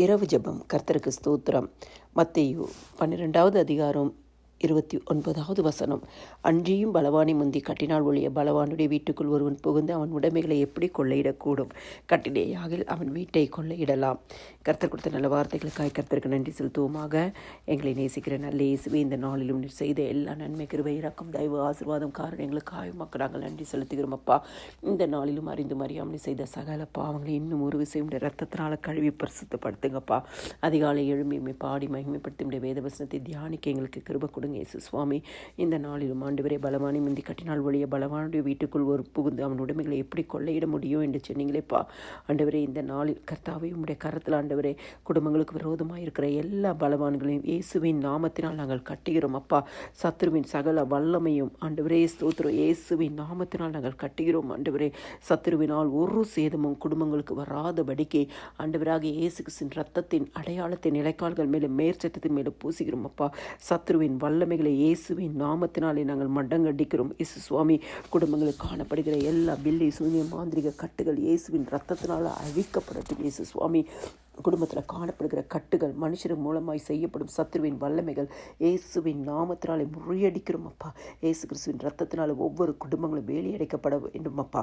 இரவு ஜெபம். கர்த்தருக்கு ஸ்தோத்திரம். மத்தேயு பன்னிரெண்டாவது அதிகாரம் இருபத்தி ஒன்பதாவது வசனம். அன்றியும் பலவானை முந்தி கட்டினால் ஒழிய பலவானுடைய வீட்டுக்குள் ஒருவன் புகுந்து அவன் உடைமைகளை எப்படி கொள்ளையிடக்கூடும்? கட்டிலேயாகில் அவன் வீட்டை கொள்ளையிடலாம். கர்த்தர் கொடுத்த நல்ல வார்த்தைகளுக்காக கர்த்தருக்கு நன்றி செலுத்துவோமாக. எங்களை நேசிக்கிற நல்ல இயேசுவே இந்த நாளிலும் செய்த எல்லா நன்மை கிருவை இறக்கம் தயவு ஆசீர்வாதம் காரணம் எங்களுக்காக மக்கள் நாங்கள் நன்றி செலுத்துகிறோம் அப்பா. இந்த நாளிலும் அறிந்து அறியாமல் செய்த சகல பாவங்களை இன்னும் ஒரு விஷயம் ரத்தத்தினால் கழுவி பரிசுத்தப்படுத்துங்கப்பா. அதிகாலை எழுமையுமே பாடி மகிமைப்படுத்தி வேத வசனத்தை தியானிக்க எங்களுக்கு கிருப கொடுங்க. இயேசு சுவாமி. இந்த நாளிலும் ஆண்டவரே பலவானி முந்தி கட்டினால் ஒழிய பலவானுடைய வீட்டுக்குள் ஒரு புகுந்து அவன் உடைமைகளை எப்படி கொள்ளையிட முடியும் என்று சொன்னீங்களேப்பா. ஆண்டவரே இந்த நாளில் கர்த்தாவை உடைய கரத்தில் ஆண்டவரே குடும்பங்களுக்கு விரோதமாக இருக்கிற எல்லா பலவான்களையும் இயேசுவின் நாமத்தினால் நாங்கள் கட்டுகிறோம் அப்பா. சத்ருவின் சகல வல்லமையும் ஆண்டவரே ஸ்தோத்திரம். இயேசுவின் நாமத்தினால் நாங்கள் கட்டுகிறோம் ஆண்டவரே. சத்ருவினால் ஒரு சேதமும் குடும்பங்களுக்கு வராதபடிக்கு ஆண்டவராக இயேசு கிறிஸ்தின் ரத்தத்தின் அடையாளத்தின் நிலைக்கால்கள் மேலும் மேற்சட்டத்தின் மேலும் பூசுகிறோம் அப்பா. சத்ருவின் வல்ல வல்லமைகளை இயேசுவின் நாமத்தினாலே நாங்கள் மண்டங்கடிக்கிறோம் இயேசு சுவாமி குடும்பங்களுக்கு காணப்படுகிற எல்லா பில்லி சூன்ய மாந்திரிக கட்டுகள் இயேசுவின் ரத்தத்தினால் அழிக்கப்படட்டும். இயேசு சுவாமி குடும்பத்தில் காணப்படுகிற கட்டுகள் மனுஷர் மூலமாய் செய்யப்படும் சத்ருவின் வல்லமைகள் இயேசுவின் நாமத்தினாலே முறியடிக்கிறோம் அப்பா. இயேசு கிறிஸ்துவின் ரத்தத்தினால ஒவ்வொரு குடும்பங்களும் வேலையடைக்கப்பட வேண்டும் அப்பா.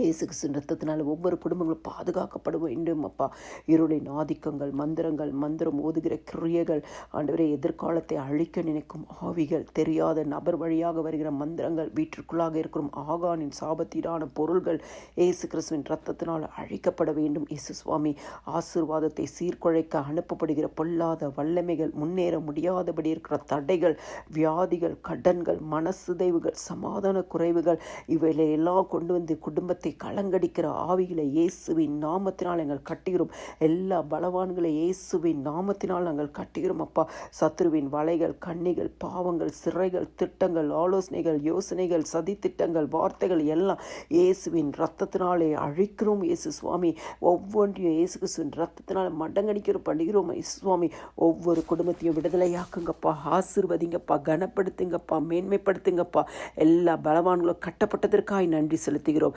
இயேசு கிறிஸ்து ரத்தத்தினால் ஒவ்வொரு குடும்பங்களும் பாதுகாக்கப்பட வேண்டும் அப்பா. இருளின் ஆதிக்கங்கள் மந்திரங்கள் மந்திரம் ஓதுகிற கிரியைகள் ஆண்டவரே எதிர்காலத்தை அழிக்க நினைக்கும் ஆவிகள் தெரியாத நபர் வழியாக வருகிற மந்திரங்கள் வீட்டிற்குள்ளாக இருக்கிற ஆகானின் சாபத்தீடான பொருள்கள் இயேசு கிறிஸ்துவின் ரத்தத்தினால் அழிக்கப்பட வேண்டும். இயேசு சுவாமி ஆசிர்வாதத்தை சீர்குழைக்க அனுப்பப்படுகிற பொல்லாத வல்லமைகள் முன்னேற முடியாதபடி இருக்கிற தடைகள் வியாதிகள் கடன்கள் மனசுதைவுகள் சமாதான குறைவுகள் இவைகளை எல்லாம் கொண்டு வந்து குடும்பத்தை கலங்கடிக்கிற ஆவிகளை இயேசுவின் நாமத்தினால் எங்கள் கட்டுகிறோம். எல்லா பலவான்களை இயேசுவின் நாமத்தினால் நாங்கள் கட்டுகிறோம் அப்பா. சத்ருவின் வலைகள் கண்ணிகள் பாவங்கள் சிறைகள் திட்டங்கள் ஆலோசனைகள் யோசனைகள் சதி திட்டங்கள் வார்த்தைகள் எல்லாம் இயேசுவின் ரத்தத்தினாலே அழிக்கிறோம் இயேசு சுவாமி. ஒவ்வொன்றையும் இயேசு கிறிஸ்துவின் ரத்தத்தினால் மடங்கடிக்கிற பண்ணுகிறோம் இயேசு சுவாமி. ஒவ்வொரு குடும்பத்தையும் விடுதலையாக்குங்கப்பா. ஆசிர்வதிங்கப்பா. கனப்படுத்துங்கப்பா. மேன்மைப்படுத்துங்கப்பா. எல்லா பலவான்களும் கட்டப்பட்டதற்காய் நன்றி செலுத்துகிறோம்.